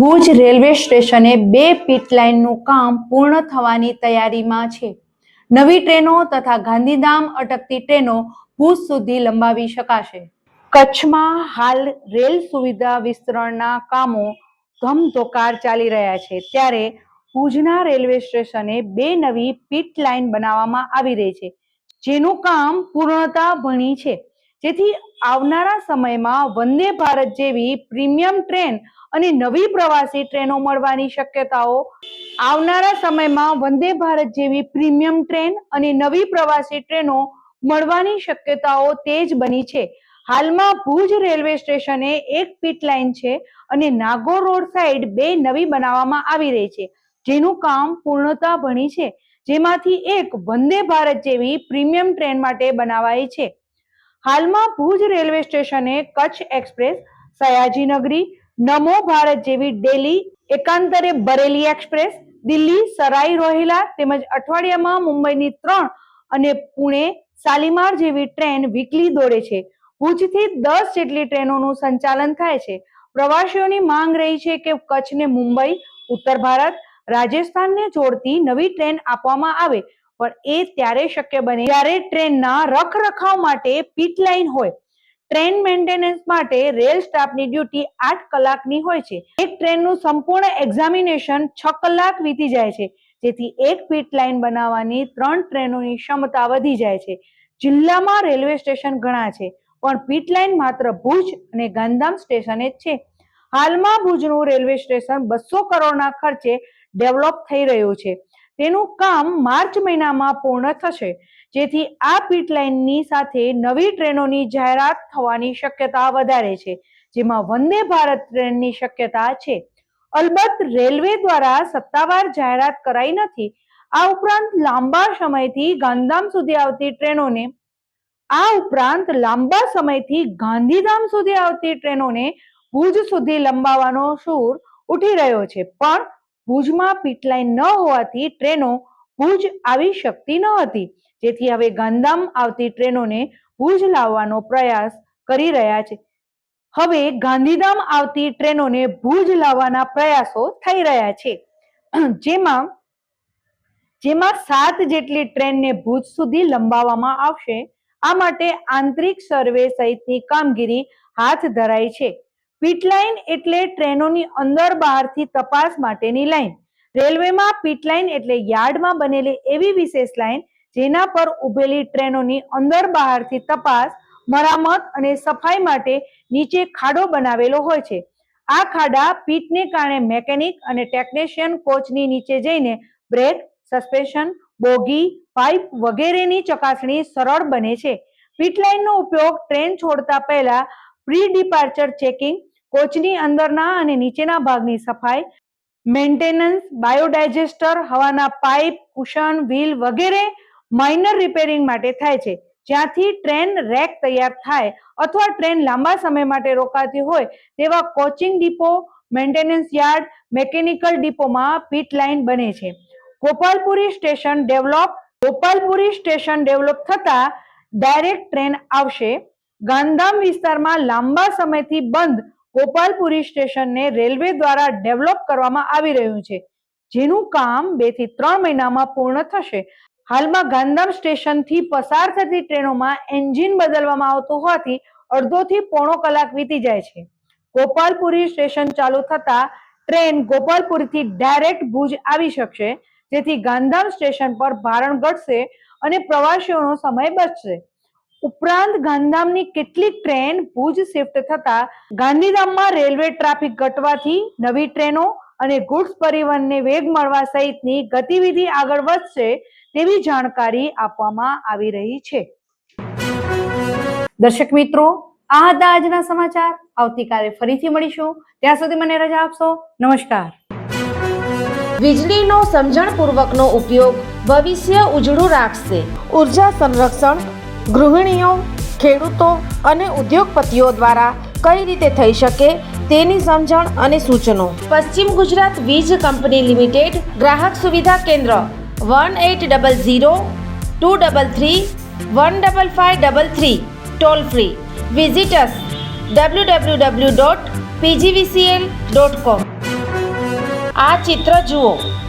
Bhuj railway સ્ટેશને બે pit લાઇનનું કામ પૂર્ણ થવાની તૈયારીમાં છે. નવી ટ્રેનો તથા ગાંધીધામ અટકતી ટ્રેનો ભુજ સુધી લંબાવી શકાશે. કચ્છમાં હાલ રેલ સુવિધા વિસ્તરણના કામો ધમધોકાર ચાલી રહ્યા છે. ત્યારે ભુજના રેલવે સ્ટેશને બે નવી પીટ લાઇન બનાવવામાં આવી રહી છે. જેનું કામ પૂર્ણતા ભણી છે. જેથી આવનારા સમયમાં વંદે ભારત જેવી પ્રીમિયમ ટ્રેન અને નવી પ્રવાસી ટ્રેનો મળવાની શક્યતાઓ. આવનારા સમયમાં વંદે ભારત જેવી પ્રીમિયમ ટ્રેન અને નવી પ્રવાસી ટ્રેનો મળવાની શક્યતાઓ તેજ બની છે. હાલમાં ભુજ રેલવે સ્ટેશને એક પીટ લાઇન છે અને નાગોર રોડ સાઈડ બે નવી બનાવવામાં આવી રહી છે. જેનું કામ પૂર્ણતા ભણી છે. જેમાંથી એક વંદે ભારત જેવી પ્રીમિયમ ટ્રેન માટે બનાવાઈ છે. હાલમાં ભુજ રેલવે સ્ટેશને કચ્છ એક્સપ્રેસ, સયાજીનગરી, નમો ભારત જેવી ડેલી, એકાંતરે બરેલી એક્સપ્રેસ, દિલ્હી, સરાઈ રોહિલા તેમજ અઠવાડિયામાં મુંબઈની ત્રણ અને પુણે શાલીમાર જેવી ટ્રેન વીકલી દોડે છે. ભુજથી દસ જેટલી ટ્રેનોનું સંચાલન થાય છે. પ્રવાસીઓની માંગ રહી છે કે કચ્છને મુંબઈ, ઉત્તર ભારત, રાજસ્થાનને જોડતી નવી ટ્રેન આપવામાં આવે. પણ એ ત્યારે શક્ય બને જ્યારે ટ્રેનના રખરખાવ માટે પીટ લાઇન હોય. ટ્રેન મેન્ટેનન્સ માટે રેલ સ્ટાફની ડ્યુટી આઠ કલાકની હોય છે. એક ટ્રેનનું સંપૂર્ણ એક્ઝામિનેશન છ કલાક વીતી જાય છે. જેથી એક પીટ લાઇન બનાવવાની ત્રણ ટ્રેનોની ક્ષમતા વધી જાય છે. જિલ્લામાં રેલવે સ્ટેશન ઘણા છે, પણ પીટ લાઇન માત્ર ભુજ અને ગાંધામ સ્ટેશને જ છે. હાલમાં ભુજનું રેલવે સ્ટેશન બસો કરોડના ખર્ચે ડેવલપ થઈ રહ્યું છે. તેનું કામ માર્ચ મહિનામાં પૂર્ણ થશે. જેથી આ પીટ લાઇનની સાથે નવી ટ્રેનોની જાહેરાત થવાની શક્યતા વધારે છે, જેમાં વંદે ભારત ટ્રેનની શક્યતા છે. અલબત્ત રેલવે દ્વારા સત્તાવાર જાહેરાત કરાઈ નથી. આ ઉપરાંત લાંબા સમયથી ગાંધીધામ સુધી આવતી ટ્રેનોને, આ ઉપરાંત લાંબા સમયથી ગાંધીધામ સુધી આવતી ટ્રેનોને ભુજ સુધી લંબાવવાનો સૂર ઉઠી રહ્યો છે. પણ ભુજમાં પીટલાઈન ન હોવાથી ટ્રેનો ભુજ આવી શકતી ન હતી. જેથી હવે ગાંધીધામ આવતી ટ્રેનોને ભુજ લાવવાનો પ્રયાસ કરી રહ્યા છે. હવે ગાંધીધામ આવતી ટ્રેનોને ભુજ લાવવાના પ્રયાસો થઈ રહ્યા છે. જેમાં જેમાં સાત જેટલી ટ્રેનને ભુજ સુધી લંબાવવામાં આવશે. આ માટે આંતરિક સર્વે સહિતની કામગીરી હાથ ધરાઈ છે. પીટ લાઇન એટલે ટ્રેનોની અંદર બહારથી તપાસ માટેની લાઇન રેલવેમાં પીટ લાઇન એટલે યાર્ડમાં બનેલી એવી વિશેષ લાઇન જેના પર ઉભેલી ટ્રેનોની અંદર બહારથી તપાસ, મરામત અને સફાઈ માટે નીચે ખાડો બનાવેલો હોય છે. આ ખાડા પીટને કારણે મેકેનિક અને ટેકનિશિયન કોચની નીચે જઈને બ્રેક સસ્પેન્શન બોગી પાઇપ વગેરેની ચકાસણી સરળ બને છે. પીટ લાઇનનો ઉપયોગ ટ્રેન છોડતા પહેલા પ્રી ડિપાર્ચર ચેકિંગ કોચની અંદરના અને નીચેના ભાગની સફાઈ મેન્ટેનન્સ બાયોડાયજેસ્ટર હવાના પાઇપ કુશન વ્હીલ વગેરે માઇનર રિપેરિંગ માટે થાય છે. જ્યાંથી ટ્રેન રેક તૈયાર થાય અથવા ટ્રેન લાંબા સમય માટે રોકાતી હોય તેવા coaching depot maintenance yard mechanical ડિપોમાં pit line બને છે. Gopalpuri station develop Gopalpuri station develop થતાં ડાયરેક્ટ ટ્રેન આવશે. ગાંધીધામ વિસ્તારમાં લાંબા સમયથી બંધ ગોપાલપુરી સ્ટેશનને રેલવે દ્વારા ડેવલપ કરવામાં આવી રહ્યું છે. જેનું કામ બેથી ત્રણ મહિનામાં પૂર્ણ થશે. હાલમાં ગાંધામ સ્ટેશનથી પસાર થતી ટ્રેનોમાં એન્જિન બદલવામાં આવતું હોવાથી અડધોથી પોણો કલાક વીતી જાય છે. ગોપાલપુરી સ્ટેશન ચાલુ થતા ટ્રેન ગોપાલપુરીથી ડાયરેક્ટ ભુજ આવી શકશે, જેથી ગાંધામ સ્ટેશન પર ભારણ ઘટશે અને પ્રવાસીઓનો સમય બચશે. ઉપરાંત ગાંધીધામની કેટલીક ટ્રેન ભુજ શિફ્ટ થતા ગાંધીધામમાં રેલવે ટ્રાફિક ઘટવાથી નવી ટ્રેનો અને ગુડ્સ પરિવહનને વેગ મળવા સહિતની ગતિવિધિ આગળ વધશે તેવી જાણકારી આપવામાં આવી રહી છે. દર્શક મિત્રો, આ હતા આજના સમાચાર. આવતીકાલે ફરીથી મળીશું. ત્યાં સુધી મને રજા આપશો. નમસ્કાર. વીજળીનો સમજણપૂર્વકનો ઉપયોગ ભવિષ્ય ઉજળું રાખશે. ઊર્જા સંરક્ષણ ગૃહિણીઓ, ખેડૂતો અને ઉદ્યોગપતિઓ દ્વારા કઈ રીતે થઈ શકે તેની સમજણ અને સૂચનો. પશ્ચિમ ગુજરાત વીજ કંપની લિમિટેડ ગ્રાહક સુવિધા કેન્દ્ર one eight double zero two double three one double five double three toll free. Visitors W W W dot PGVCL dot com આ ચિત્ર જુઓ.